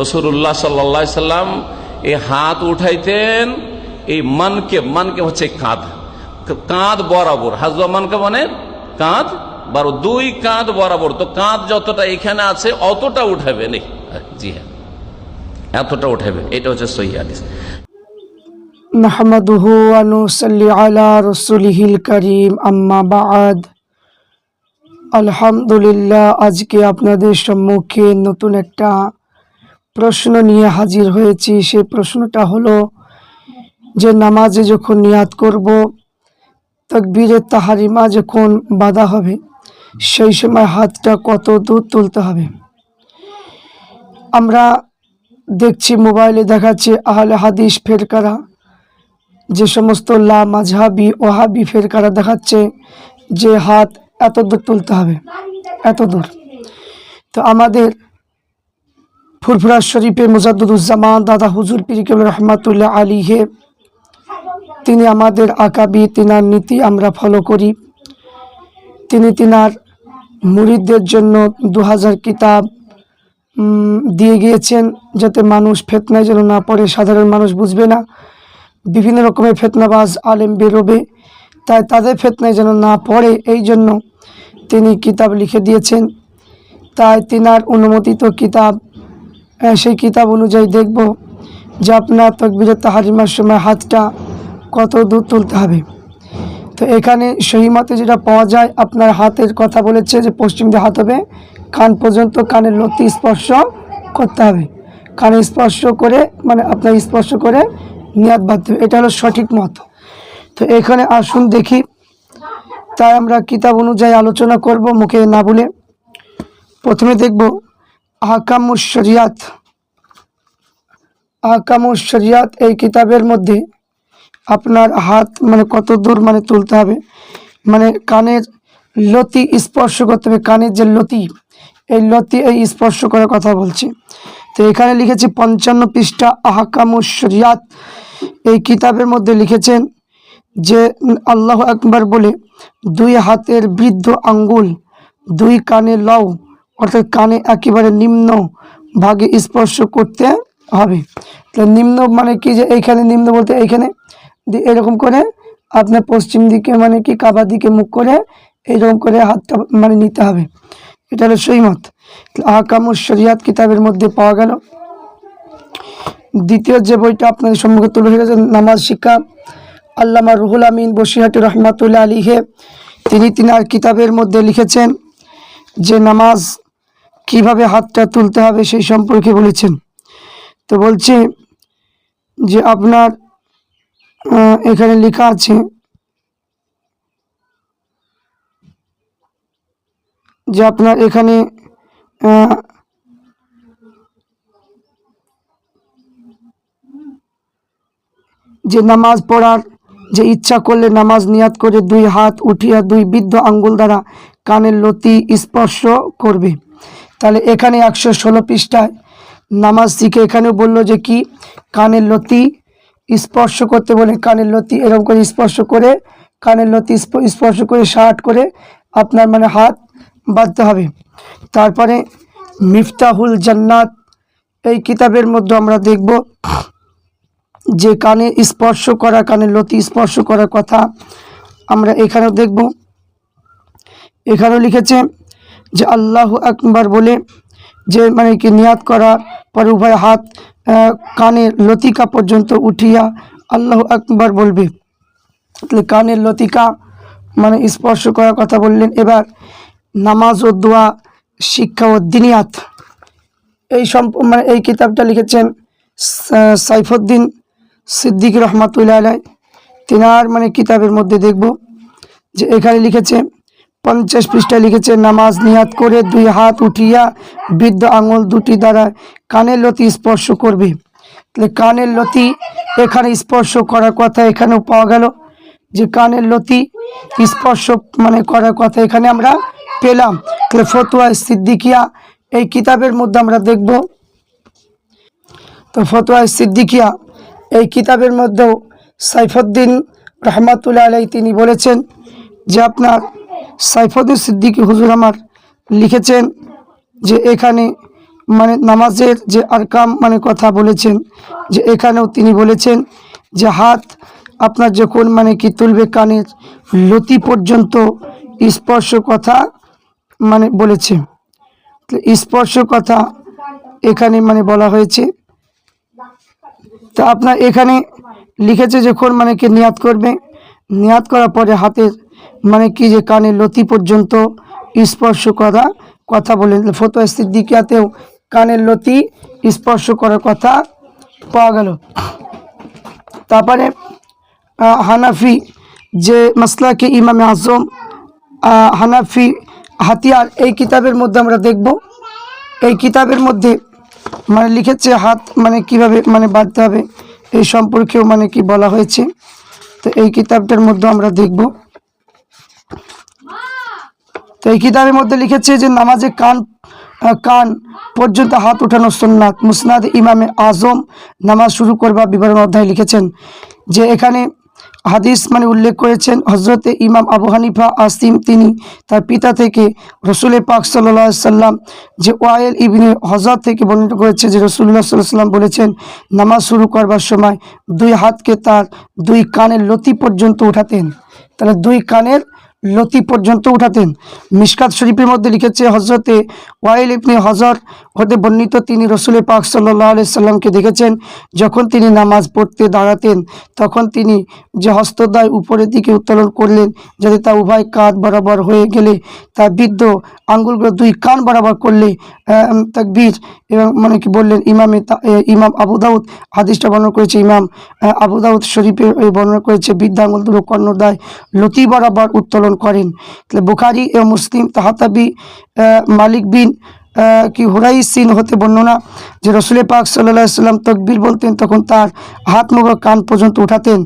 রসুল্লাহ সাল্লা সাল্লাম এই হাত উঠাইতেন, এই মানকে মানকে হচ্ছে কাঁধ। কাঁধ বরাবর। হাজবা মানকে মানে কাঁধ বারো দুই কাঁধ বরাবর। তো কাঁধ যতটা এখানে আছে, অতটা উঠাবে। নেই। জি হ্যাঁ। এতটা উঠাবে। এটা হচ্ছে সহি হাদিস। নাহমাদুহু ওয়া নুসাল্লি আলা রাসূলিহিল কারীম। আম্মা বাদ। আলহামদুলিল্লাহ, আজকে আপনাদের সম্মুখে নতুন একটা প্রশ্ন নিয়ে হাজির হয়েছি। সেই প্রশ্নটা হলো যে, নামাজে যখন নিয়াত করব, তকবীরে তাহারিমা যখন বাধা হবে, সেই সময় হাতটা কত দূর তুলতে হবে? আমরা দেখছি, মোবাইলে দেখাচ্ছে আহলে হাদিস ফেরকারা, যে সমস্ত লা মাঝহাবি ওহাবি ফেরকারা দেখাচ্ছে যে হাত এত দূর তুলতে হবে, এত দূর। তো আমাদের ফুরফুরা শরীফে মুজাদ্দুজ্জামান দাদা হুজুর পিরিকুল রহমাতুল্লাহ আলী হে তিনি আমাদের আকাবি, তিনার নীতি আমরা ফলো করি। তিনি তিনার মুরিদদের জন্য দু হাজার কিতাব দিয়ে গিয়েছেন যাতে মানুষ ফেতনায় যেন না পড়ে। সাধারণ মানুষ বুঝবে না, বিভিন্ন রকমের ফেতনাবাজ আলেম বেরোবে, তাই তাদের ফেতনায় যেন না পড়ে। এই জন্য তিনি কিতাব লিখে দিয়েছেন। তাই তিনার অনুমোদিত কিতাব সেই কিতাব অনুযায়ী দেখব যে আপনার তকবিরে তাহারিমার সময় হাতটা কত দূর তুলতে হবে। তো এখানে সহিমতে যেটা পাওয়া যায়, আপনার হাতের কথা বলেছে যে পশ্চিম দিয়ে হাত হবে, কান পর্যন্ত কানের লতি স্পর্শ করতে হবে। কানে স্পর্শ করে মানে আপনার স্পর্শ করে নিয়াদ বাঁধতে হবে এটা হলো সঠিক মত। তো এখানে আসুন দেখি, তাই আমরা কিতাব অনুযায়ী আলোচনা করব, মুখে না বলে। প্রথমে দেখব আহকামুস শরিয়াত। আহকামুস শরিয়াত এই কিতাবের মধ্যে আপনার হাত মানে কত দূর মানে তুলতে হবে। মানে কানের লতি স্পর্শ করতে হবে, কানের যে লতি, এই লতি এই স্পর্শ করার কথা বলছি। তো এখানে লিখেছি পঞ্চান্ন পৃষ্ঠা আহকামুস শরিয়াত। এই কিতাবের মধ্যে লিখেছেন যে আল্লাহ আকবার বলে, দুই হাতের বৃদ্ধ আঙ্গুল, দুই কানে লও অর্থাৎ কানে একেবারে নিম্ন ভাগে স্পর্শ করতে হবে। তো নিম্ন মানে কি যে এইখানে নিম্ন বলতে এইখানে? এরকম করে আপনার পশ্চিম দিকে মানে কি কাবা দিকে মুখ করে এরকম করে হাতটা মানে নিতে হবে। এটা হলো সৈমত আহকামুর শরিয়াত কিতাবের মধ্যে পাওয়া গেল। দ্বিতীয় যে বইটা আপনাদের সম্মুখে তুলে ধরেছে, নামাজ শিক্ষা, আল্লামা রুহুল আমিন বসিহাটি রহমাতুল্লাহ আলীহে তিনি তিনার কিতাবের মধ্যে লিখেছেন যে নামাজ কীভাবে হাতটা তুলতে হবে সেই সম্পর্কে বলেছেন। তো বলছে যে আপনার এখানে লেখা আছে যে আপনার এখানে যে নামাজ পড়ার যে ইচ্ছা করলে নামাজ নিয়াত করে দুই হাত উঠিয়া দুই বৃদ্ধ আঙ্গুল দ্বারা কানের লতি স্পর্শ করবে। তাহলে এখানে একশো ষোলো পৃষ্ঠায় নামাজ শিখে এখানেও বলল যে কি? কানের লতি স্পর্শ করতে বলে কানের লতি এরকম করে স্পর্শ করে, কানের লতি স্পর্শ করে শার্ট করে আপনার মানে হাত বাঁধতে হবে। তারপরে মিফতাহুল জান্নাত, এই কিতাবের মধ্যে আমরা দেখব যে কানে স্পর্শ করা কানে লতি স্পর্শ করার কথা আমরা এখানেও দেখব। এখানেও লিখেছে যে আল্লাহ আকবার বলে যে মানে কি নিয়াত করা পরে উভয় হাত কানের লতিকা পর্যন্ত উঠিয়া আল্লাহ আকবার বলবে। তাহলে কানের লতিকা মানে স্পর্শ করার কথা বললেন। এবার নামাজ ও দোয়া, শিক্ষা ও দিনিয়াত। এই সম্প মানে এই কিতাবটা লিখেছেন সাইফুদ্দিন সিদ্দিক রহমাতুল্লাহ তিনার মানে কিতাবের মধ্যে দেখব যে এখানে লিখেছে পঞ্চাশ পৃষ্ঠায় লিখেছে, নামাজ নিহাত করে দুই হাত উঠিয়া বৃদ্ধ আঙুল দুটি দ্বারা কানের লতি স্পর্শ করবে। তাহলে কানের লতি এখানে স্পর্শ করার কথা এখানেও পাওয়া গেল। যে কানের লতি স্পর্শ মানে করার কথা এখানে আমরা পেলাম। তাহলে ফতুয়া সিদ্দিকিয়া এই কিতাবের মধ্যে আমরা দেখব। তো ফতোয়া সিদ্দিকিয়া এই কিতাবের মধ্যেও সাইফুদ্দিন রহমাতুল্লাহ আলাই তিনি বলেছেন যে আপনার সাইফুদ্দিন সিদ্দিকী হুজুর আমার লিখেছেন যে এখানে মানে নামাজের যে আরকাম মানে কথা বলেছেন, যে এখানেও তিনি বলেছেন যে হাত আপনার যখন মানে কি তুলবে কানের লতি পর্যন্ত স্পর্শ কথা মানে বলেছে। স্পর্শ কথা এখানে মানে বলা হয়েছে। তা আপনার এখানে লিখেছে যখন মানে কি নিয়াত করবে, নিয়াত করার পরে হাতের মানে কি যে কানের লতি পর্যন্ত স্পর্শ করা কথা বলেন। ফতো সিদ্দিকিয়াতেও কানের লতি স্পর্শ করার কথা পাওয়া গেল। তারপরে হানাফি যে মাসলাকে ইমামে আজম হানাফি হাতিয়ার, এই কিতাবের মধ্যে আমরা দেখব। এই কিতাবের মধ্যে মানে লিখেছে হাত মানে কীভাবে মানে বাঁধতে হবে, এই সম্পর্কেও মানে কি বলা হয়েছে। তো এই কিতাবটার মধ্যে আমরা দেখব। এই কিতাবের মধ্যে লিখেছে যে নামাজে কান কান পর্যন্ত হাত উঠানো সুন্নাত। মুসনাদ ইমামে আজম নামাজ শুরু করবা বিবরণ অধ্যায় লিখেছেন যে এখানে হাদিস মানে উল্লেখ করেছেন হজরতে ইমাম আবু হানিফা আসিম, তিনি তার পিতা থেকে রসুলের পাক সাল্লাহ সাল্লাম যে ওয়াইল ইবনে হজরত থেকে বর্ণিত করেছে যে রসুল্লাহ সাল্লাহ সাল্লাম বলেছেন, নামাজ শুরু করবার সময় দুই হাতকে তার দুই কানের লতি পর্যন্ত উঠাতেন। তাহলে দুই কানের লতি পর্যন্ত উঠাতেন। মিশকাত শরীফের মধ্যে লিখেছে হজরতে ওয়াইল ইবনে হজর হতে বর্ণিত তিনি রসুলের পাক সাল্লাহ সাল্লামকে দেখেছেন, যখন তিনি নামাজ পড়তে দাঁড়াতেন, তখন তিনি যে হস্তদ্বয় উপরের দিকে উত্তোলন করলেন, যাতে তা উভয় কাঁধ বরাবর হয়ে গেলে তা বৃদ্ধ আঙ্গুলগুলো দুই কান বরাবর করলে তাকবীর এবং মানে কি বললেন, ইমামে ইমাম আবু দাউদ হাদিসটা বর্ণনা করেছে, ইমাম আবু দাউদ শরীফের এই বর্ণনা করেছে বৃদ্ধাঙ্গুল দুটো কর্ণদায় লতি বরাবর উত্তোলন করেন। তাহলে বুখারি ও মুসলিম তাহাতাবি মালিক বিন কি হুরাই সিন হতে বর্ণনা যে রসুলের পাক সাল্লাহ সাল্লাম তকবির বলতেন, তখন তার হাত মুবারক কান পর্যন্ত উঠাতেন।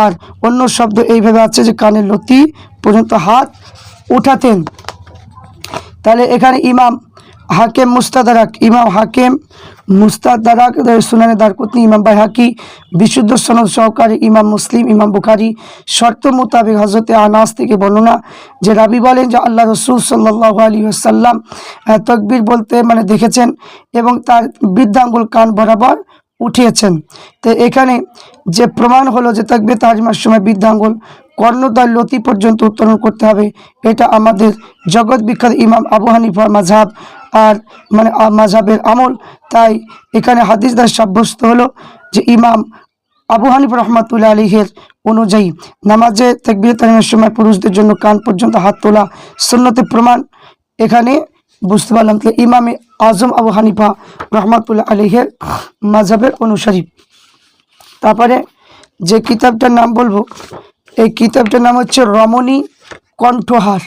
আর অন্য শব্দ এইভাবে আছে যে কানের লতি পর্যন্ত হাত উঠাতেন। তাহলে এখানে ইমাম হাকেম মুস্তাদারাক, ইমাম হাকেম মুস্তাদারাক সুনানে দারকুতনি ইমাম বাইহাকি, বিশুদ্ধ সনদ সহকারী ইমাম মুসলিম, ইমাম বুখারি, শর্ত মোতাবেক হজরতে আনাস থেকে বর্ণনা, যে রাবি বলেন যে আল্লাহ রসুল সাল্লাহ আলী আসাল্লাম তকবির বলতে মানে দেখেছেন এবং তার বৃদ্ধাঙ্গুল কান বরাবর উঠিয়েছেন। তো এখানে যে প্রমাণ হলো যে তাকবির তাজমার সময় বৃদ্ধাঙ্গুল কর্ণদ্বয় লতি পর্যন্ত উত্তোলন করতে হবে, এটা আমাদের জগৎ বিখ্যাত ইমাম আবু হানিফার মাঝহাব আর মানে মাঝহাবের আমল। তাই এখানে হাদিস দ্বারা সাব্যস্ত হলো যে ইমাম আবু হানিফ রহমাতুল্লাহ আলীহের অনুযায়ী নামাজে তাকবির তালিমের সময় পুরুষদের জন্য কান পর্যন্ত হাত তোলা সুন্নতে প্রমাণ। এখানে বুঝতে পারলাম তাহলে ইমামে আজম আবু হানিফা রহমাতুল্লাহ আলীহের মাঝহাবের অনুসারী। তারপরে যে কিতাবটার নাম বলব, এই কিতাবটার নাম হচ্ছে রমণী কণ্ঠহার।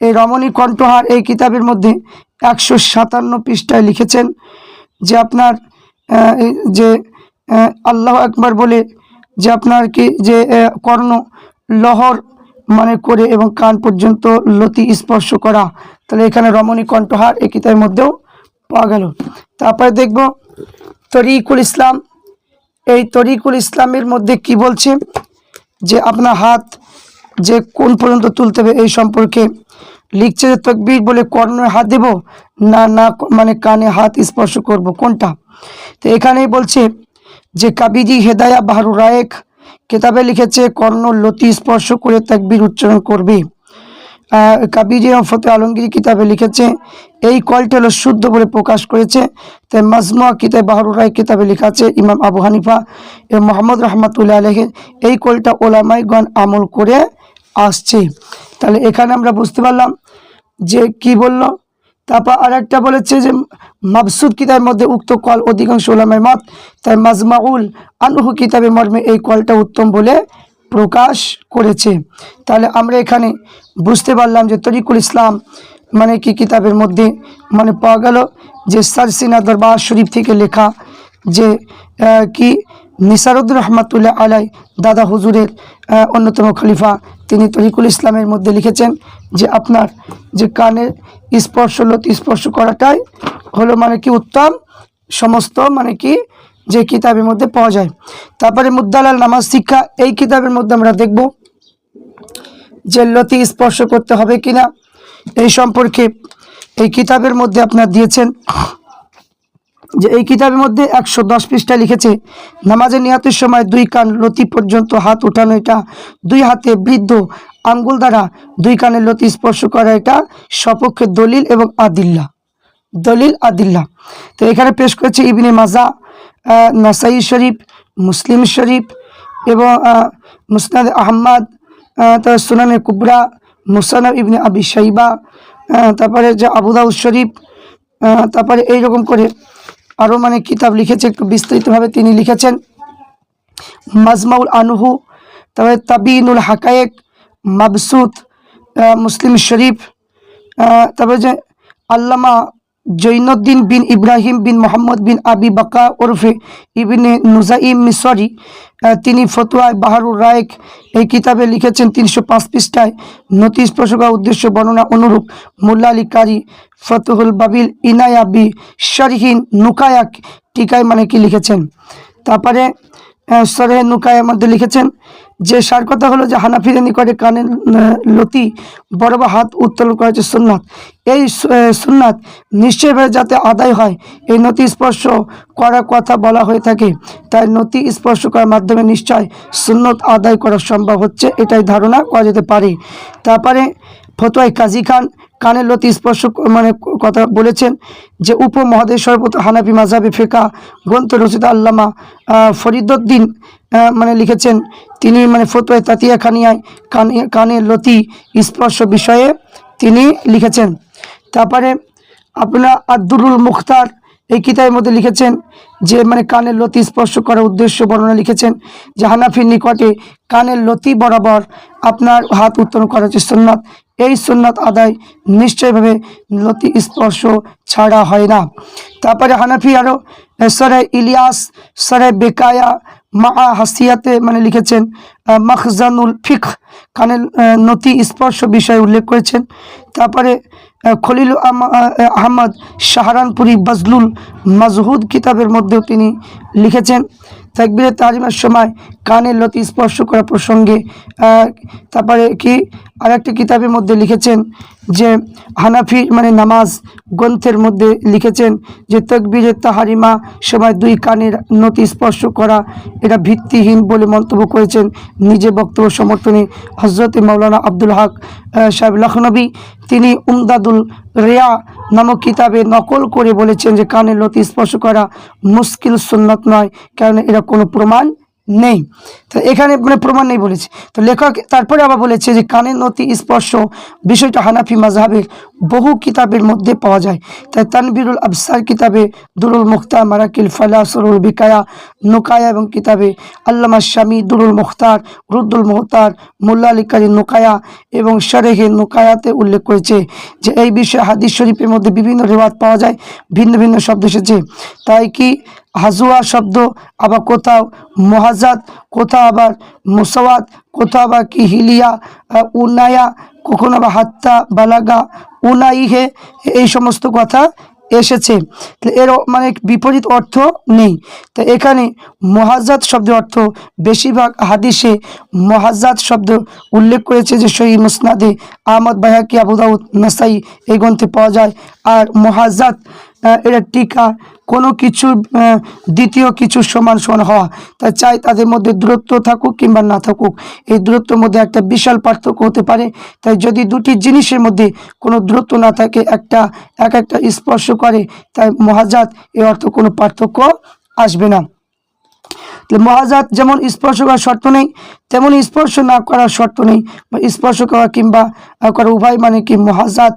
এই রমণী কণ্ঠহার এই কিতাবের মধ্যে একশো সাতান্ন পৃষ্ঠায় লিখেছেন যে আপনার যে আল্লাহ একবার বলে যে আপনার কি যে কর্ণ লহর মানে করে এবং কান পর্যন্ত লতি স্পর্শ করা। তাহলে এখানে রমণী কণ্ঠহার এই কিতাবের মধ্যেও পাওয়া গেল। তারপরে দেখব তরিকুল ইসলাম। এই তরিকুল ইসলামের মধ্যে কি বলছে? যে আপনার হাত যে কোন পর্যন্ত তুলতে হবে এই সম্পর্কে লিখছে যে তকবির বলে কর্ণে হাত দেব? না না মানে কানে হাত স্পর্শ করব। কোনটা? তো এখানেই বলছে যে কাবিজি হেদায়া বাহারু রায়েক কেতাবে লিখেছে, কর্ণ লতি স্পর্শ করে তকবির উচ্চারণ করবে। কাবিজি ফতে আলমগীর কিতাবে লিখেছে, এই কলটা হলো শুদ্ধ বলে প্রকাশ করেছে। তাই মাজমুয়া কিতাব বাহরুর রায় কিতাবে লেখা আছে, ইমাম আবু হানিফা এবং মোহাম্মদ রহমতুল্লাহ আলহের এই কলটা ওলামাইগণ আমল করে আসছে। তাহলে এখানে আমরা বুঝতে পারলাম যে কি বলল? তারপর আর একটা বলেছে যে, মাবসুদ কিতাবের মধ্যে উক্ত কল অধিকাংশ ওলামের মত, তাই মাজমাউল আনহু কিতাবের মর্মে এই কলটা উত্তম বলে প্রকাশ করেছে। তাহলে আমরা এখানে বুঝতে পারলাম যে তরিকুল ইসলাম মানে কি কিতাবের মধ্যে মানে পাওয়া গেল যে সারসিনা দরবার শরীফ থেকে লেখা যে কি নিসারুদ্দিন রহমাতুল্লাহ আলাই, দাদা হুজুরের অন্যতম খলিফা, তিনি তরিকুল ইসলামের মধ্যে লিখেছেন যে আপনার যে কানের স্পর্শ, লত স্পর্শ করাটাই হলো মানে কি উত্তম, সমস্ত মানে কি যে কিতাবের মধ্যে পাওয়া যায়। তারপরে মুদ্দালাল নামাজ শিক্ষা, এই কিতাবের মধ্যে আমরা দেখব যে লতি স্পর্শ করতে হবে কিনা। এই সম্পর্কে এই কিতাবের মধ্যে আপনার দিয়েছেন যে এই কিতাবের মধ্যে একশো দশ পৃষ্ঠা লিখেছে নামাজের নিয়াতের সময় দুই কান লতি পর্যন্ত হাত উঠানো এটা দুই হাতে বৃদ্ধ আঙ্গুল দ্বারা দুই কানের লতি স্পর্শ করা এটা সপক্ষে দলিল এবং আদিল্লা দলিল আদিল্লা। তো এখানে পেশ করেছে ইবনে মাজা নাসাই শরীফ মুসলিম শরীফ এবং মুসনাদ আহম্মদ আহ, তারপর সুনানে কুবরা মুসানব ইবনে আবি সাইবা তারপরে যে আবুদাউদ শরীফ তারপরে এইরকম করে আরও মানে কিতাব লিখেছে, একটু বিস্তারিতভাবে তিনি লিখেছেন। মাজমাউল আনহু তবে তাবিনুল হাকায়েক মাবসুদ মুসলিম শরীফ তবে যে আল্লামা জৈনুদ্দিন বিন ইব্রাহিম বিন মোহাম্মদ বিন আবি বাকা ওরফে ইবিনে নুজাইম মিসরি তিনি ফতুয়ায় বাহারুর রায়েক এই কিতাবে লিখেছেন তিনশো পাঁচ পৃষ্ঠায়। নতি স্পর্শ করার উদ্দেশ্য বর্ণনা অনুরূপ মোল্লা আলী কারি ফতুহুল বাবিল ইনায়া বি শরহিন নুকায়াক টিকায় মানে কি লিখেছেন? তারপরে আহ, সরে নুকায়ের মধ্যে লিখেছেন যে সার কথা হলো যে হানাফিদের নিকটে কানের লতি বড় বা হাত উত্তোলন করা হচ্ছে সুন্নাত। এই সুন্নাত নিশ্চয়ভাবে যাতে আদায় হয়, এই নতি স্পর্শ করার কথা বলা হয়ে থাকে। তাই নতি স্পর্শ করার মাধ্যমে নিশ্চয় সুন্নত আদায় করা সম্ভব হচ্ছে, এটাই ধারণা করা যেতে পারে। তারপরে ফতোয়াই কাজী খান কানের লতি স্পর্শ মানে কথা বলেছেন যে উপমহাদেশ সর্বত হানাফি মাঝাবি ফেকা গ্রন্থ রচিত আল্লামা ফরিদুদ্দিন মানে লিখেছেন। তিনি মানে ফতোয় তাতিয়া খানিয়ায় কানে, কানের লতি স্পর্শ বিষয়ে তিনি লিখেছেন। তারপরে আপনার আব্দুরুল মুখতার এই কিতাবের মধ্যে লিখেছেন যে মানে কানের লতি স্পর্শ করার উদ্দেশ্য বর্ণনা লিখেছেন যে, হানাফির নিকটে কানের লতি বরাবর আপনার হাত উত্তোলন করা হচ্ছে সুন্নাত। এই সুন্নাত আদায় নিশ্চয়ভাবে লতি স্পর্শ ছাড়া হয় না। তারপরে হানাফি আরও সরে ইলিয়াস সরে বেকায়া মা হাসিয়াতে মানে লিখেছেন মখজানুল ফিক কানের নতি স্পর্শ বিষয়ে উল্লেখ করেছেন। তারপরে খলিল আহ, আহমদ শাহরানপুরি বজলুল মাজহুদ কিতাবের মধ্যেও তিনি লিখেছেন তাকবিরে তারিমের সময় কানের লতি স্পর্শ করা প্রসঙ্গে তারপরে কি আরেকটি কিতাবের মধ্যে লিখেছেন যে হানাফি মানে নামাজ গ্রন্থের মধ্যে লিখেছেন যে তকবিরে তাহারিমা সময় দুই কানের নতি স্পর্শ করা এটা ভিত্তিহীন বলে মন্তব্য করেছেন নিজে বক্তব্য সমর্থনে হজরত মৌলানা আব্দুল হক সাহেব লখনবী। তিনি উমদাদুল রেয়া নামক কিতাবে নকল করে বলেছেন যে কানের লতি স্পর্শ করা মুশকিল সুন্নত নয়, কারণ এরা কোনো প্রমাণ নেই। তো এখানে মানে প্রমাণ নেই বলেছে। তো লেখক তারপরে আবার বলেছে যে কানের নতি স্পর্শ বিষয়টা হানাফি মাজহাবের বহু কিতাবের মধ্যে পাওয়া যায়। তাই তানবিরুল আবসার কিতাবে দুরুল মুখতা মারাকিল ফালা, সরুল বিকায়া, নোকায়া এবং কিতাবে আল্লামা শামী দুরুল মুখতার, রুদ্দুল মোহতার মোল্লা আলী কারি নোকায়া এবং শারেহে নোকায়াতে উল্লেখ করেছে যে এই বিষয়ে হাদিস শরীফের মধ্যে বিভিন্ন রেওয়াজ পাওয়া যায়, ভিন্ন ভিন্ন শব্দ এসেছে। তাই কি হাজুয়া শব্দ, আবার কোথাও মহাজাত কোথাও আবার মুসাওয়াত, কোথাও আবার কি হিলিয়া উনায়া, কখনো আবার হাত্তা, বালাগা, উনাইহে, এই সমস্ত কথা এসেছে। এর মানে বিপরীত অর্থ নেই। তো এখানে মহাজাত শব্দের অর্থ বেশিরভাগ হাদিসে মহাজাত শব্দ উল্লেখ করেছে যে সহি মুসনাদে আহমদ বাহাকি আবুদাউদ নাসাই এই গ্রন্থে পাওয়া যায়। আর মহাজাত এটা টিকা কোনো কিছু দ্বিতীয় কিছু সমান সমান হওয়া। তাই চাই তাদের মধ্যে দূরত্ব থাকুক কিংবা না থাকুক। এই দূরত্বের মধ্যে একটা বিশাল পার্থক্য হতে পারে। তাই যদি দুটি জিনিসের মধ্যে কোনো দূরত্ব না থাকে, একটা, এক একটা স্পর্শ করে, তাই মহাজাত এর অর্থ কোনো পার্থক্য আসবে না। মহাজাত যেমন স্পর্শ করার শর্ত নেই তেমন স্পর্শ না করার শর্ত নেই স্পর্শ করা কিংবা করা উভয় মানে কি মহাজাত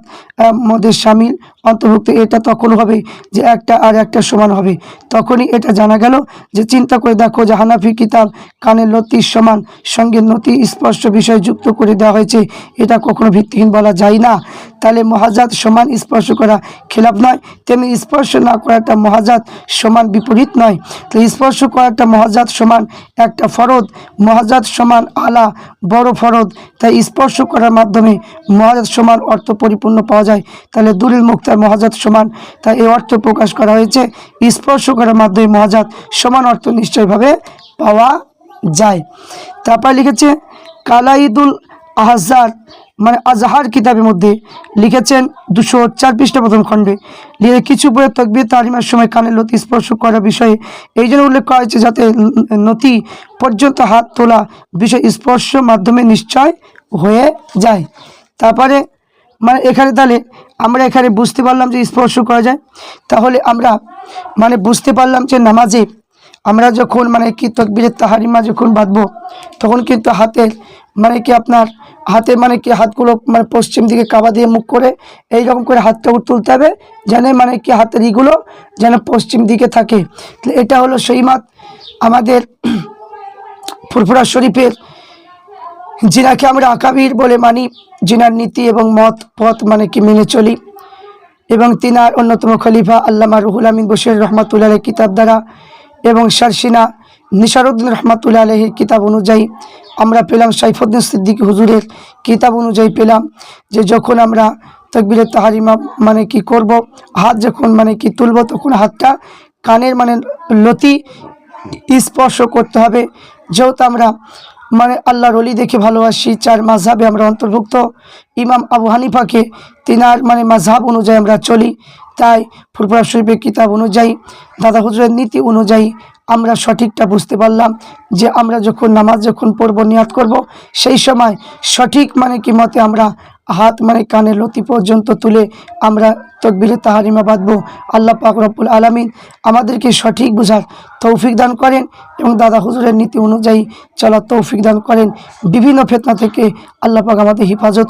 মধ্যে সামিল, অন্তর্ভুক্ত। এটা তখন হবে যে একটা আর একটা সমান হবে। তখনই এটা জানা গেল যে চিন্তা করে দেখো যে হানাফি কিতাব কানের লতির সমান, সঙ্গে নতি স্পর্শ বিষয় যুক্ত করে দেওয়া হয়েছে। এটা কখনো ভিত্তিহীন বলা যায় না। তাহলে মহাজাত সমান স্পর্শ করা খেলাপ নয়, তেমনি স্পর্শ না করাটা মহাজাত সমান বিপরীত নয়। তো স্পর্শ করাটা মহাজাত সমান একটা ফরদ, মহাজাত সমান আলা, বড় ফরদ তাই স্পর্শ করার মাধ্যমে মহাজাত সমান অর্থ পরিপূর্ণ পাওয়া যায়। তাহলে দুরিল মুক্তার মহাজাত সমান। তাই এই অর্থ প্রকাশ করা হয়েছে, স্পর্শ করার মাধ্যমে মহাজাত সমান অর্থ নিশ্চয়ভাবে পাওয়া যায়। তারপর লিখেছে কালাইদুল আহজার মানে আজহার কিতাবের মধ্যে লিখেছেন দুশো চার পৃষ্ঠা প্রথম খণ্ডে। লিখে কিছু বইয়ের তকবির তারিমার সময় কানের লতি স্পর্শ করা বিষয়ে এই জন্য উল্লেখ করা হয়েছে যাতে নতি পর্যন্ত হাত তোলা বিষয় স্পর্শ মাধ্যমে নিশ্চয় হয়ে যায়। তারপরে মানে এখানে তাহলে আমরা এখানে বুঝতে পারলাম যে স্পর্শ করা যায়। তাহলে আমরা মানে বুঝতে পারলাম যে নামাজে আমরা যখন মানে কি তকবিরের তাহারিমা যখন বাঁধবো, তখন কিন্তু হাতের মানে কি আপনার হাতে মানে কি হাতগুলো মানে পশ্চিম দিকে কাবা দিয়ে মুখ করে এইরকম করে হাতটা তুলতে হবে, যেন মানে কি হাতের ইগুলো যেন পশ্চিম দিকে থাকে। এটা হলো সেই মাত আমাদের ফুরফুরা শরীফের, যিনাকে আমরা আকাবির বলে মানি, যিনার নীতি এবং মত পথ মানে কি মেনে চলি, এবং তিনার অন্যতম খলিফা আল্লামা রুহুল আমিন বশির রহমাতুল্লাহ কিতাব দ্বারা, এবং শারসিনা নিসারুদ্দিন রহমাতুল্লাহ আলহের কিতাব অনুযায়ী আমরা পেলাম সাইফুদ্দিন সিদ্দিক হুজুরের কিতাব অনুযায়ী পেলাম যে যখন আমরা তকবিরের তাহারিমা মানে কি করব, হাত যখন মানে কি তুলব, তখন হাতটা কানের মানে লতি স্পর্শ করতে হবে। যেহেতু আমরা মানে আল্লাহর অলি দেখে ভালোবাসি, চার মাঝহাবে আমরা অন্তর্ভুক্ত। ইমাম আবু হানিফাকে তিনার মানে মাঝহাব অনুযায়ী আমরা চলি। তাই ফুরফুরা শরীফের কিতাব অনুযায়ী, দাদা হুজুরের নীতি অনুযায়ী আমরা সঠিকটা বুঝতে পারলাম যে আমরা যখন নামাজ যখন পড়ব, নিয়াত করব, সেই সময় সঠিক মানে কি মতে আমরা হাত মানে কানে লতি পর্যন্ত তুলে আমরা তকবিরে তাহারিমা বাঁধবো। আল্লাহ পাক রব্বুল আলমিন আমাদেরকে সঠিক বোঝার তৌফিক দান করেন এবং দাদা হুজুরের নীতি অনুযায়ী চলার তৌফিক দান করেন। বিভিন্ন ফেতনা থেকে আল্লাহ পাক আমাদের হেফাজত